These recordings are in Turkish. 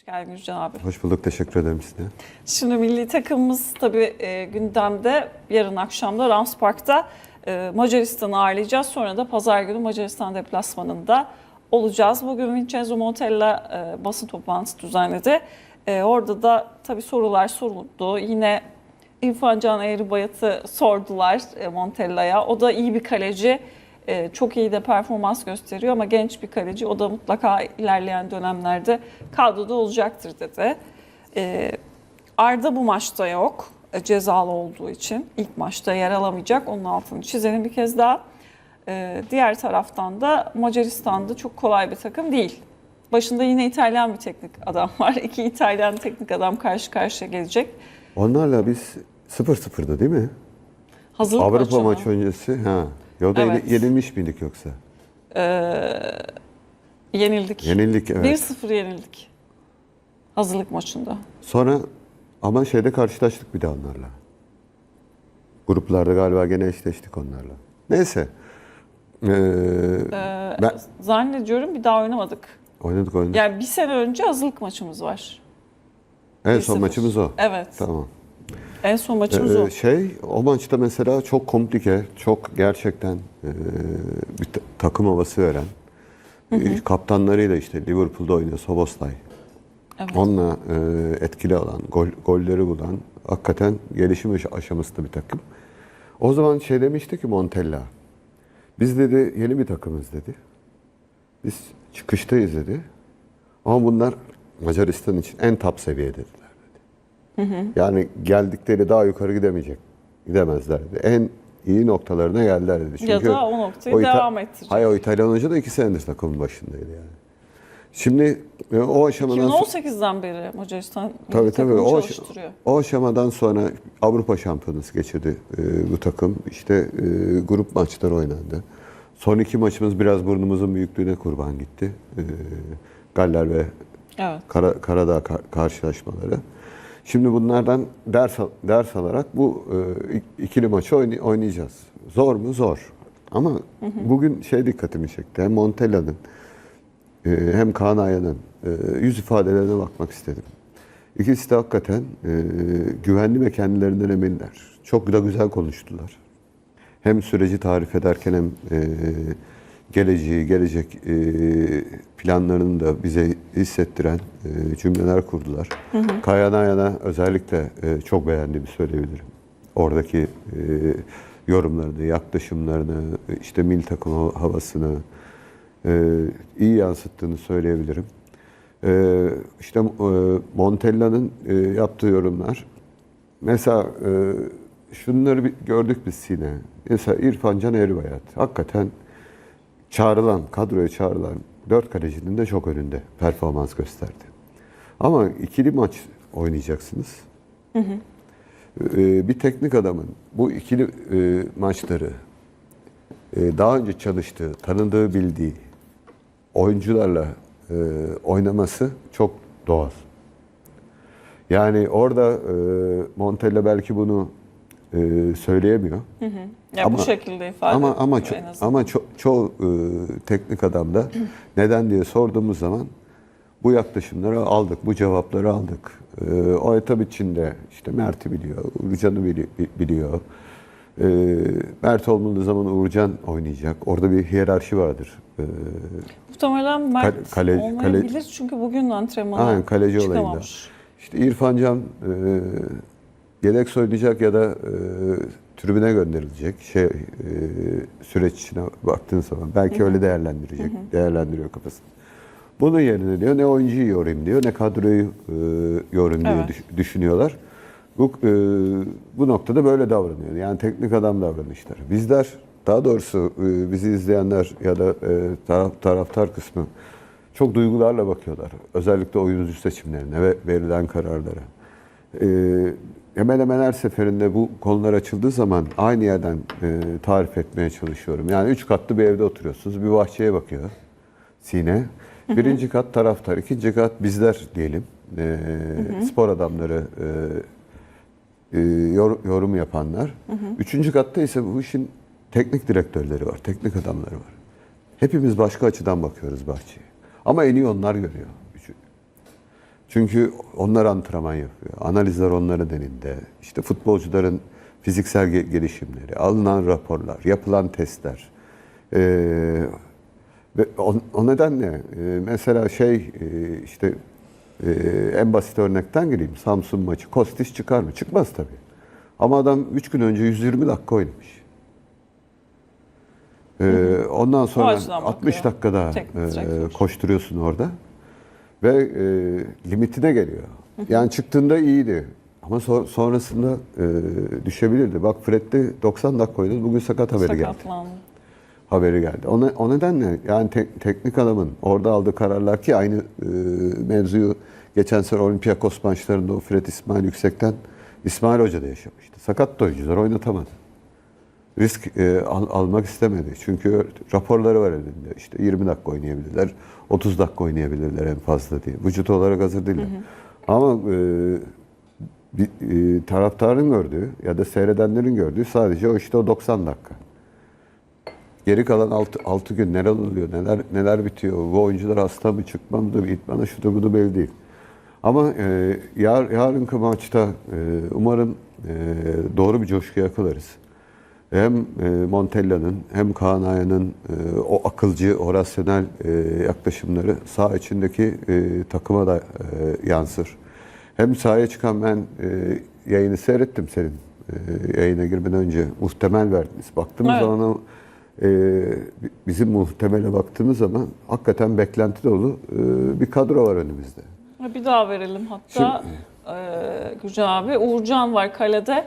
Hoş geldin Gülcan abi. Hoş bulduk, teşekkür ederim size. Şimdi milli takımımız tabii e, gündemde yarın akşamda Rams Park'ta e, Macaristan'ı ağırlayacağız. Sonra da pazar günü Macaristan deplasmanında olacağız. Bugün Vincenzo Montella e, basın toplantısı düzenledi. E, orada da tabii sorular soruldu. Yine İrfan Can Eğribayat'ı sordular e, Montella'ya. O da iyi bir kaleci. E, çok iyi de performans gösteriyor ama genç bir kaleci. O da mutlaka ilerleyen dönemlerde kadroda olacaktır dedi. E, Arda bu maçta yok. e, Cezalı olduğu için ilk maçta yer alamayacak. Onun altını çizelim bir kez daha. E, diğer taraftan da Macaristan'da çok kolay bir takım değil. Başında yine İtalyan bir teknik adam var. İki İtalyan teknik adam karşı karşıya gelecek. Onlarla biz 0-0'da değil mi? Hazırlık Avrupa maçı maçı öncesi. Ha. Yolda Evet. yenilmiş miydik yoksa? Yenildik. Yenildik evet. 1-0 yenildik. Hazırlık maçında. Sonra ama şeyde karşılaştık bir de onlarla. Gruplarda galiba gene eşleştik onlarla. Neyse. Ee, ben, Zannediyorum bir daha oynamadık. oynadık oynadık. Yani bir sene önce hazırlık maçımız var. en son 1-0. maçımız o. Evet. Tamam. En son maçımız Ee, o. şey o maçta mesela çok komplike, çok gerçekten e, bir ta- takım havası veren. e, Kaptanlarıyla işte Liverpool'da oynuyor Soboslay. Evet. Onunla e, etkili alan, gol, golleri bulan, hakikaten gelişim aş- aşamasında bir takım. O zaman şey demişti ki Montella, biz dedi yeni bir takımız dedi. Biz çıkıştayız dedi. Ama bunlar Macaristan için en top seviye dedi. Yani geldikleri daha yukarı gidemeyecek. Gidemezler dedi. En iyi noktalarına geldiler dedi. Ya da o noktayı İta- devam ettirecek. Hayır o İtalyan hoca da iki senedir takımın başındaydı yani. Şimdi e, o aşamadan sonra... 2018'den beri Macaristan Tabii tabii. O, aş- o aşamadan sonra Avrupa Şampiyonası geçirdi e, bu takım. İşte e, grup maçları oynandı. Son iki maçımız biraz burnumuzun büyüklüğüne kurban gitti. E, Galler ve Evet. Kara, Karadağ ka- karşılaşmaları. Şimdi bunlardan ders ders alarak bu e, ik- ikili maçı oynay- oynayacağız. Zor mu? Zor. Ama bugün şey dikkatimi çekti. Hem Montella'nın e, hem Kaan Ayhan'ın e, yüz ifadelerine bakmak istedim. İkisi de hakikaten e, güvenli ve kendilerinden eminler. Çok da güzel konuştular. Hem süreci tarif ederken hem e, geleceği, gelecek e, planlarını da bize hissettiren e, cümleler kurdular. Kayan Ayhan'a özellikle e, çok beğendiğimi söyleyebilirim. Oradaki yorumlarını, yaklaşımlarını, işte mil takım hava- havasını iyi yansıttığını söyleyebilirim. İşte Montella'nın yaptığı yorumlar. Mesela şunları gördük biz Sine. Mesela İrfan Can Eğribayat. Hakikaten çağrılan, kadroya çağrılan dört kalecinin de çok önünde performans gösterdi. Ama ikili maç oynayacaksınız. E, bir teknik adamın bu ikili e, maçları e, daha önce çalıştığı, tanıdığı, bildiği oyuncularla e, oynaması çok doğal. Yani orada Montella belki bunu e, söyleyemiyor. Ya Ama- bu şekilde ifade Ama ama ço- ama ço- çoğu e, teknik adamda neden diye sorduğumuz zaman bu yaklaşımları aldık, bu cevapları aldık. E, o etap içinde işte Mert'i biliyor, Uğurcan'ı bili- bi- biliyor. E, Mert olmadığı zaman Uğurcan oynayacak. Orada bir hiyerarşi vardır. E, Muhtemelen Mert Kale- kale- olmayabilir çünkü bugün antrenmana Aynen, kaleci olayında. çıkamamış. İşte İrfan Can e, yedek oynayacak ya da e, tribüne gönderilecek şey e, süreç içine baktığın zaman belki öyle değerlendirecek, değerlendiriyor kafasını. Bunun yerine diyor ne oyuncuyu yorayım diyor ne kadroyu e, diye Evet. düş- düşünüyorlar. Bu e, bu noktada böyle davranıyor. Yani teknik adam davranışları. Bizler daha doğrusu e, bizi izleyenler ya da e, taraf, taraftar kısmı çok duygularla bakıyorlar. Özellikle oyuncu seçimlerine ve verilen kararlara. Ee, hemen hemen her seferinde bu konular açıldığı zaman aynı yerden e, tarif etmeye çalışıyorum. Yani üç katlı bir evde oturuyorsunuz. Bir bahçeye bakıyor Sine. Birinci kat taraftar, ikinci kat bizler diyelim. Ee, spor adamları, e, e, yor- yorum yapanlar. Üçüncü katta ise bu işin teknik direktörleri var, teknik adamları var. Hepimiz başka açıdan bakıyoruz bahçeye. Ama en iyi onlar görüyor. Çünkü onlar antrenman yapıyor. Analizler onların elinde. İşte futbolcuların fiziksel ge- gelişimleri, alınan raporlar, yapılan testler. Ee, ve o, o nedenle e, mesela şey e, işte e, en basit örnekten gireyim. Samsun maçı. Kostis çıkar mı? Çıkmaz tabii. Ama adam 3 gün önce 120 dakika oynamış. Ee, ondan sonra açıdan 60 bakıyor. dakika daha e, koşturuyorsun orada ve e, limitine geliyor. Yani çıktığında iyiydi ama so- sonrasında e, düşebilirdi. Bak Fred'de 90 dakika oynadı. Bugün sakat haberi geldi. Sakatlandı. Haberi geldi. O, ne- o nedenle yani tek- teknik adamın orada aldığı kararlar ki aynı e, mevzuyu geçen sene Olympiakos maçlarında o Fred İsmail Yüksek'ten İsmail Hoca da yaşamıştı. Sakat da oyuncular oynatamadı. Risk e, al- almak istemedi. Çünkü raporları var elinde. İşte 20 dakika oynayabilirler, 30 dakika oynayabilirler en fazla diye. Vücut olarak hazır değiller. Ama e, bir, e, taraftarın gördüğü ya da seyredenlerin gördüğü sadece o işte o 90 dakika. Geri kalan 6, 6 gün neler oluyor, neler neler bitiyor, bu oyuncular hasta mı, çıkma itme mi, şudur budur belli değil. Ama e, yar, yarınki maçta e, umarım e, doğru bir coşku yakalarız. Hem e, Montella'nın hem Kaan Ayhan'ın e, o akılcı, o rasyonel e, yaklaşımları saha içindeki takıma da yansır. Hem sahaya çıkan ben yayını seyrettim senin yayına girmeden önce. Muhtemel verdiniz. Baktığımız Evet. zaman bizim muhtemele baktığımız zaman hakikaten beklenti dolu bir kadro var önümüzde. Bir daha verelim hatta e, Gürcan abi. Uğurcan var kalede.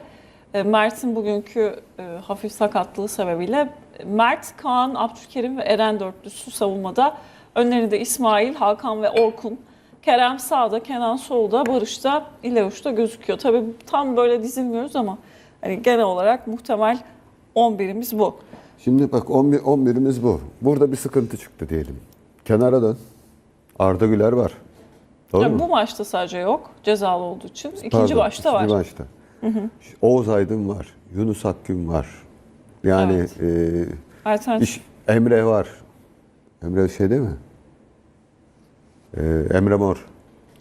E, Mert'in bugünkü e, hafif sakatlığı sebebiyle Mert, Kaan, Abdülkerim ve Eren dörtlüsü savunmada. Önlerinde İsmail, Hakan ve Orkun. Kerem sağda, Kenan solda, Barış da İleuç'ta gözüküyor. Tabii tam böyle dizilmiyoruz ama hani genel olarak muhtemel 11'imiz bu. Şimdi bak 11, 11'imiz bu. Burada bir sıkıntı çıktı diyelim. Kenara dön. Arda Güler var. Doğru Tabii mu? bu maçta sadece yok cezalı olduğu için. İkinci Pardon, başta var. İkinci maçta. Oğuz Aydın var. Yunus Akgün var. Yani Alternatif. e, iş- Emre var. Emre şey değil mi? E, Emre Mor.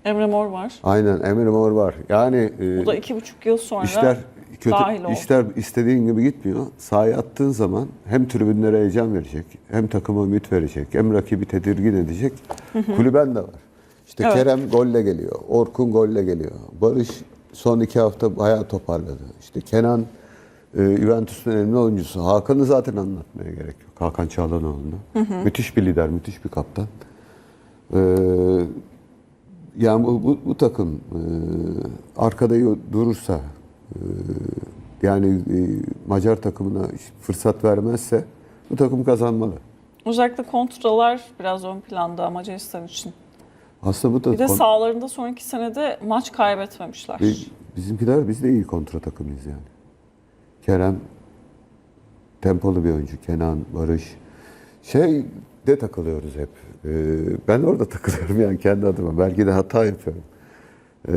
Emre Mor var. Aynen Emre Mor var. Yani e, Bu da iki buçuk yıl sonra işler kötü dahil oldu. işler istediğin gibi gitmiyor. Sahaya attığın zaman hem tribünlere heyecan verecek, hem takıma ümit verecek, hem rakibi tedirgin edecek. Kulüben de var. İşte Evet. Kerem golle geliyor, Orkun golle geliyor. Barış son iki hafta bayağı toparladı. İşte Kenan e, Juventus'un önemli oyuncusu. Hakan'ı zaten anlatmaya gerek yok. Hakan Çağlanoğlu'nu. Müthiş bir lider, müthiş bir kaptan. Ee, yani bu, bu, bu takım e, arkada durursa e, yani e, Macar takımına fırsat vermezse bu takım kazanmalı. Özellikle kontralar biraz ön planda Macaristan için. Aslında bu da Bir de sahalarında son iki senede maç kaybetmemişler. Bi- bizimkiler biz de iyi kontra takımıyız yani. Kerem tempolu bir oyuncu. Kenan, Barış. Şey de takılıyoruz hep. Ee, ben orada takılıyorum yani kendi adıma. Belki de hata yapıyorum. Ee,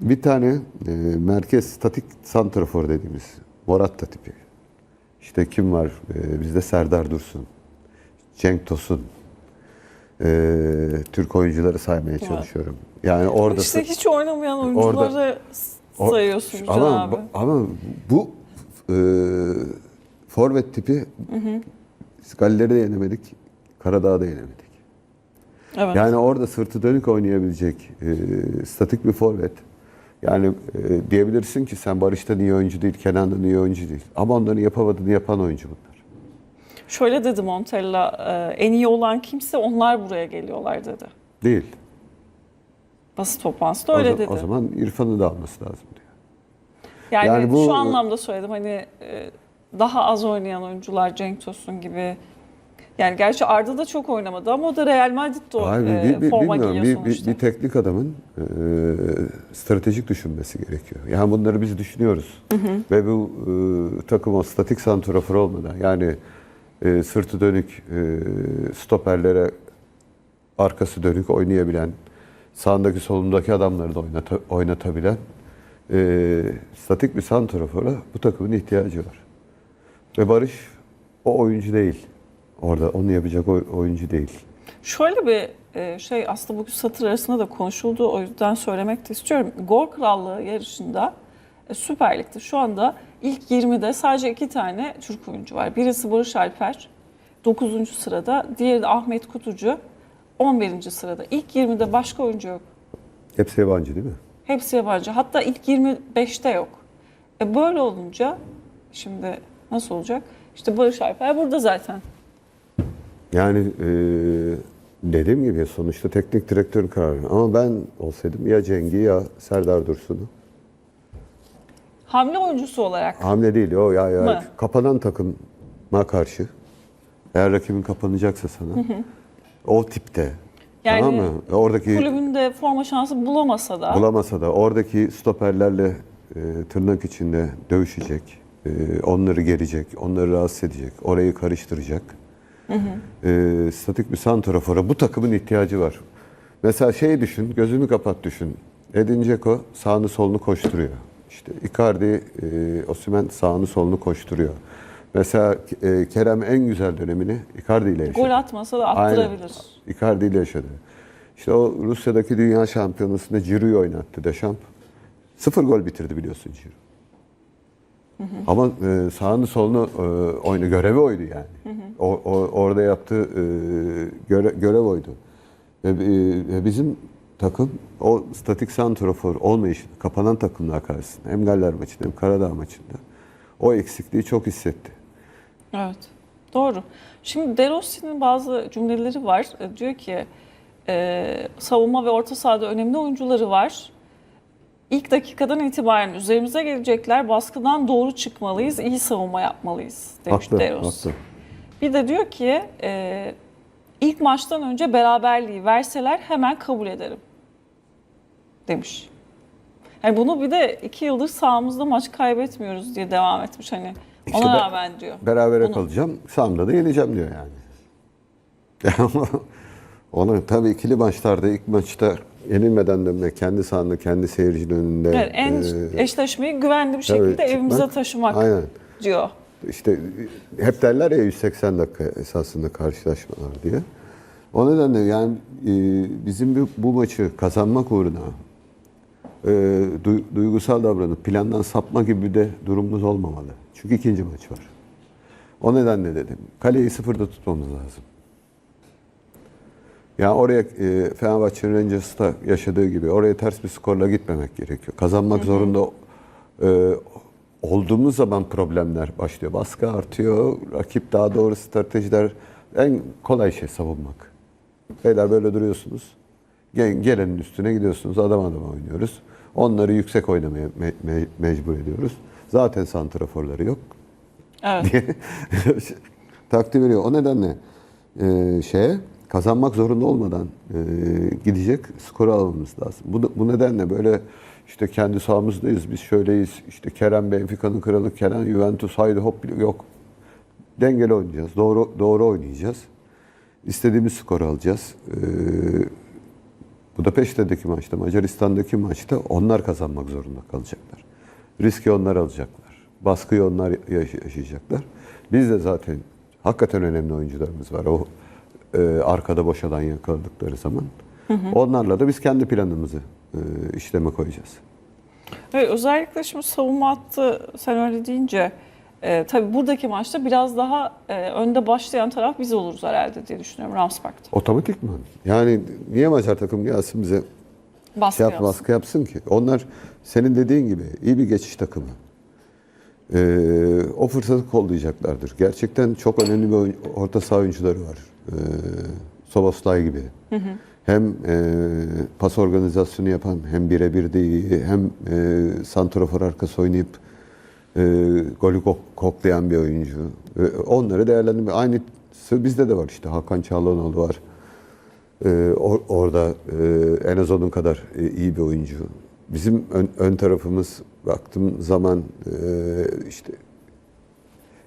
bir tane e, merkez statik santrafor dediğimiz Moratta tipi. İşte kim var? Ee, bizde Serdar Dursun, Cenk Tosun. Ee, Türk oyuncuları saymaya çalışıyorum. Yani orada işte hiç oynamayan oyuncuları O- sayıyorsun Can ama, abi. Ama bu e, forvet tipi biz Galler'i de yenemedik, Karadağ'ı da yenemedik. Evet. Yani orada sırtı dönük oynayabilecek e, statik bir forvet. Yani e, diyebilirsin ki sen Barış'tan iyi oyuncu değil, Kenan'dan iyi oyuncu değil. Ama onların yapamadığını yapan oyuncu bunlar. Şöyle dedi Montella, e, en iyi olan kimse onlar buraya geliyorlar dedi. Değil. Basın toplantısında O, öyle za- dedi. o zaman İrfan'ı da alması lazım diyor. yani, yani bu- şu anlamda söyledim hani e, daha az oynayan oyuncular Cenk Tosun gibi. Yani gerçi Arda da çok oynamadı ama o da Real Madrid'de o, Abi, e, bir- forma giyiyor Bir, bir, sonuçta. bir teknik adamın e, stratejik düşünmesi gerekiyor. Yani bunları biz düşünüyoruz. Ve bu e, takım o statik santrafor olmadan yani e, sırtı dönük e, stoperlere arkası dönük oynayabilen, sağındaki solundaki adamları da oynata- oynatabilen e, statik bir santrafora bu takımın ihtiyacı var. Ve Barış o oyuncu değil. Orada onu yapacak oy- oyuncu değil. Şöyle bir e, şey aslında bugün satır arasında da konuşuldu. O yüzden söylemek de istiyorum. Gol Krallığı yarışında e, Süper Lig'de şu anda ilk 20'de sadece iki tane Türk oyuncu var. Birisi Barış Alper 9. sırada. Diğeri de Ahmet Kutucu 11. sırada. İlk 20'de başka oyuncu yok. Hepsi yabancı değil mi? Hepsi yabancı. Hatta ilk 25'te yok. E böyle olunca şimdi nasıl olacak? İşte Barış Alper burada zaten. Yani e, dediğim gibi sonuçta teknik direktörün kararı. Ama ben olsaydım ya Cengi ya Serdar Dursun'u. Hamle oyuncusu olarak Hamle değil o ya, ya Mı? kapanan takıma karşı eğer rakibin kapanacaksa sana o tipte Yani tamam mı? Oradaki kulübünde forma şansı bulamasa da bulamasa da oradaki stoperlerle e, tırnak içinde dövüşecek. e, onları gerecek, onları rahatsız edecek, orayı karıştıracak. E, statik bir santrafora bu takımın ihtiyacı var. Mesela şeyi düşün, gözünü kapat düşün. Edin Dzeko sağını solunu koşturuyor. İşte Icardi, e, Osimhen sağını solunu koşturuyor. Mesela e, Kerem en güzel dönemini Icardi ile yaşadı. gol atmasa da Aynen. attırabilir. Icardi ile yaşadı. İşte o Rusya'daki dünya şampiyonasında Ciro'yu oynattı Deşamp. Sıfır gol bitirdi biliyorsun Ciro. Ama e, sağını solunu e, oyunu görevi oydu yani. O, o- orada yaptığı e, göre, görev oydu. Ve, e, ve bizim takım o statik santrafor olmayışını kapanan takımlar karşısında hem Galler maçında hem Karadağ maçında o eksikliği çok hissetti. Evet. Doğru. Şimdi De Rossi'nin bazı cümleleri var. E, Diyor ki e, savunma ve orta sahada önemli oyuncuları var. İlk dakikadan itibaren üzerimize gelecekler. Baskıdan doğru çıkmalıyız. iyi savunma yapmalıyız demiş Haklı, De Rossi. haklı. Bir de diyor ki e, ilk maçtan önce beraberliği verseler hemen kabul ederim demiş. Yani bunu bir de iki yıldır sahamızda maç kaybetmiyoruz diye devam etmiş hani. İşte Ona rağmen diyor. Berabere Bunu- kalacağım. Sam'da da yeneceğim diyor yani. Ama Ona tabii ikili maçlarda ilk maçta yenilmeden dönmek, kendi sahanda, kendi seyircinin önünde. Evet, en e, eşleşmeyi güvenli bir tabii şekilde çıkmak. evimize taşımak Aynen. diyor. İşte hep derler ya 180 dakika esasında karşılaşmalar diye. O nedenle yani e, bizim bu, bu maçı kazanmak uğruna e, du- duygusal davranıp plandan sapma gibi de durumumuz olmamalı. Çünkü ikinci maç var. O nedenle dedim. Kaleyi sıfırda tutmamız lazım. Yani oraya e, Fenerbahçe'nin Rangers'ta yaşadığı gibi oraya ters bir skorla gitmemek gerekiyor. Kazanmak zorunda e, olduğumuz zaman problemler başlıyor. Baskı artıyor, rakip daha doğru stratejiler. En kolay şey savunmak. Beyler böyle duruyorsunuz. Gel- Gelenin üstüne gidiyorsunuz. Adam adama oynuyoruz. Onları yüksek oynamaya me- me- mecbur ediyoruz. Zaten santraforları yok Evet. diye takdir veriyor. O nedenle e, şeye kazanmak zorunda olmadan e, gidecek skoru almamız lazım. Bu, bu nedenle böyle işte kendi sahamızdayız, biz şöyleyiz, işte Kerem Benfica'nın kralı, Kerem Juventus, haydi hop yok. Dengeli oynayacağız, doğru doğru oynayacağız. İstediğimiz skoru alacağız. E, Budapeşte'deki maçta, Macaristan'daki maçta onlar kazanmak zorunda kalacaklar. Riski onlar alacaklar. Baskıyı onlar yaş- yaşayacaklar. Biz de zaten hakikaten önemli oyuncularımız var. O e, arkada boşalan yakaladıkları zaman. Onlarla da biz kendi planımızı e, işleme koyacağız. Ve özellikle şimdi savunma hattı sen öyle deyince e, tabii buradaki maçta biraz daha e, önde başlayan taraf biz oluruz herhalde diye düşünüyorum Rams Park'ta. Otomatik mi? Yani niye Macar takım gelsin bize Baskı şey yap, yapsın. baskı yapsın ki? Onlar senin dediğin gibi iyi bir geçiş takımı. Ee, o fırsatı kollayacaklardır. Gerçekten çok önemli bir oyun- orta saha oyuncuları var. Ee, Soboslay gibi. Hem e, pas organizasyonu yapan, hem birebir de iyi, hem e, santrafor arkası oynayıp e, golü kok- koklayan bir oyuncu. E, onları değerlendirme. Aynısı bizde de var işte. Hakan Çağlanoğlu var. Ee, or- orada e, en az onun kadar e, iyi bir oyuncu. Bizim ön, ön tarafımız baktığım zaman e, işte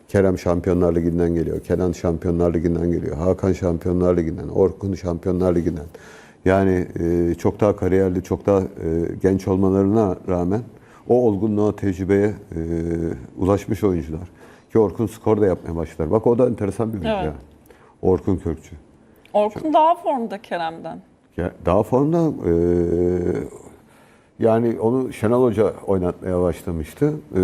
Kerem Şampiyonlar Ligi'nden geliyor, Kenan Şampiyonlar Ligi'nden geliyor, Hakan Şampiyonlar Ligi'nden, Orkun Şampiyonlar Ligi'nden. Yani e, çok daha kariyerli, çok daha e, genç olmalarına rağmen o olgunluğa, tecrübeye e, ulaşmış oyuncular. Ki Orkun skor da yapmaya başlar. Bak o da enteresan bir oyuncu Evet. ya. Orkun Kökçü. Orkun daha formda Kerem'den. Ya daha formda e, yani onu Şenol Hoca oynatmaya başlamıştı. E,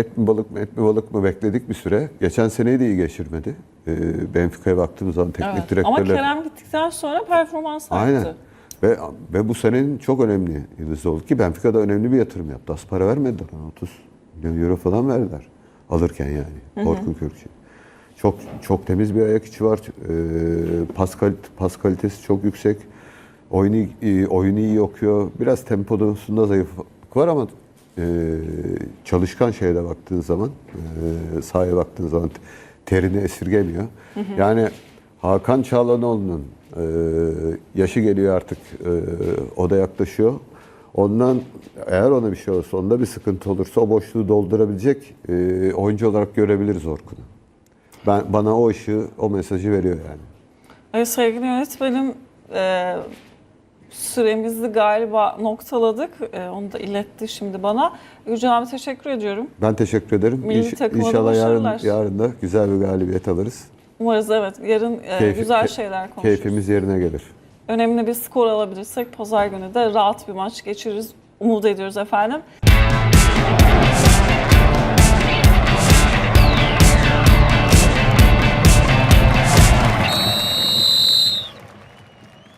et mi balık mı et mi balık mı bekledik bir süre. Geçen seneyi de iyi geçirmedi. E, Benfica'ya baktığımız zaman teknik Evet. Ama direktörler... Kerem gittikten sonra performans arttı. Aynen. Ve, ve bu senenin çok önemli yıldızı oldu ki Benfica'da önemli bir yatırım yaptı. Az para vermediler ona 30 milyon euro falan verdiler alırken yani Orkun Kökçü. Çok çok temiz bir ayak içi var. Ee, pas, kalit- pas kalitesi çok yüksek. Oyunu iyi, oyunu iyi okuyor. Biraz tempodosunda zayıflık var ama e, çalışkan şeye baktığın zaman, e, sahaya baktığın zaman terini esirgemiyor. Yani Hakan Çağlanoğlu'nun e, yaşı geliyor artık, e, o da yaklaşıyor. Ondan eğer ona bir şey olursa, onda bir sıkıntı olursa o boşluğu doldurabilecek e, oyuncu olarak görebiliriz Orkun'u. Ben bana o ışığı, o mesajı veriyor yani. Evet, sevgili yönetmenim e, süremizi galiba noktaladık. E, onu da iletti şimdi bana. Gürcan abi teşekkür ediyorum. Ben teşekkür ederim. Milli İnş- takıma da İnşallah yarın, başarılar. yarın da güzel bir galibiyet alırız. Umarız evet yarın e, Keyfi- güzel şeyler konuşuruz. Keyfimiz yerine gelir. Önemli bir skor alabilirsek pazar günü de rahat bir maç geçiririz. Umut ediyoruz efendim.